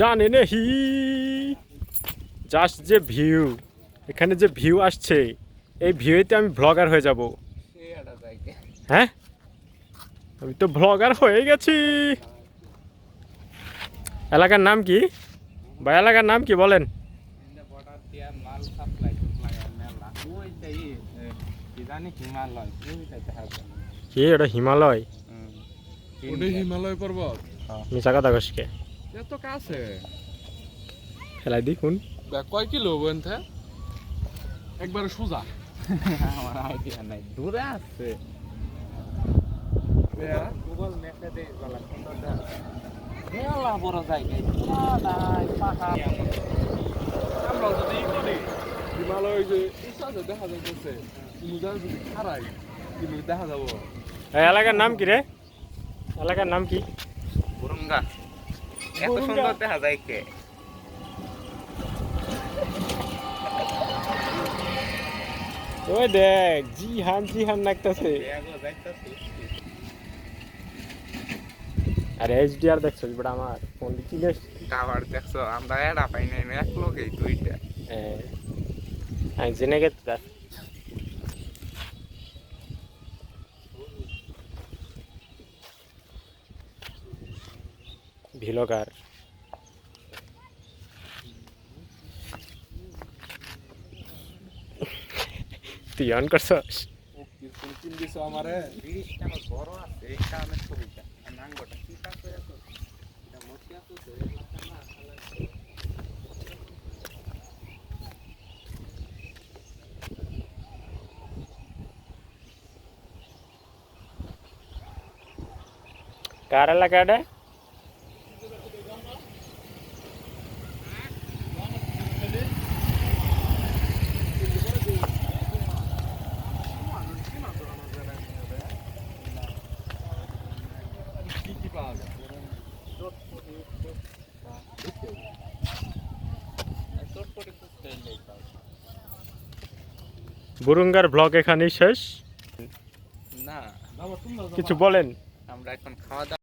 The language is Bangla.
জানে নেহি। জাস্ট যে ভিউ এখানে যে ভিউ আসছে এই ভিউতে আমি ব্লগার হয়ে যাব। হ্যাঁ? আমি তো ব্লগার হয়ে গেছি। এলাকার নাম কি? বা এলাকার নাম কি বলেন? হিমালয় কি ওটা হিমালয়? হিমালয় পর্বত? মিশা কথা কষকে এত কাছে। ফেলাই দি শুন কয় কিলো বন্ধে? একবার সোজা। আমার আইডিয়া নাই দূরে আছে। গুগল ম্যাপে দেই বলা সুন্দর মেলা বড় জায়গা নাই পাহাড় আমরা যদি করি। হিমালয় যে দেখা যদি খারাই কিন্তু দেখা যাব। এই এলাকার নাম কি রে? এলাকার নাম কি? বুরুঙ্গা। এত? সুন্দর দেখা যায় কে? ওই দেখ জিহান নাকতাছে দেখো যাইতাছি। আরে এইচডিআর দেখছ বড় আমার? ফোন কি বেশ টাওয়ার দেখছ? আমরা এরা পাই নাই এক লোকেই দুইটা আমি জেনে গেছি ছবিটা নাঙ্গটা কি কাজ করে তো এটা মতি আছে তো এলাকা না খালা কার এলাকাটা পাওয়া যায় বুরুঙ্গার ব্লগ এখানেই শেষ। না কিছু বলেন। আমরা এখন খাওয়া দাওয়া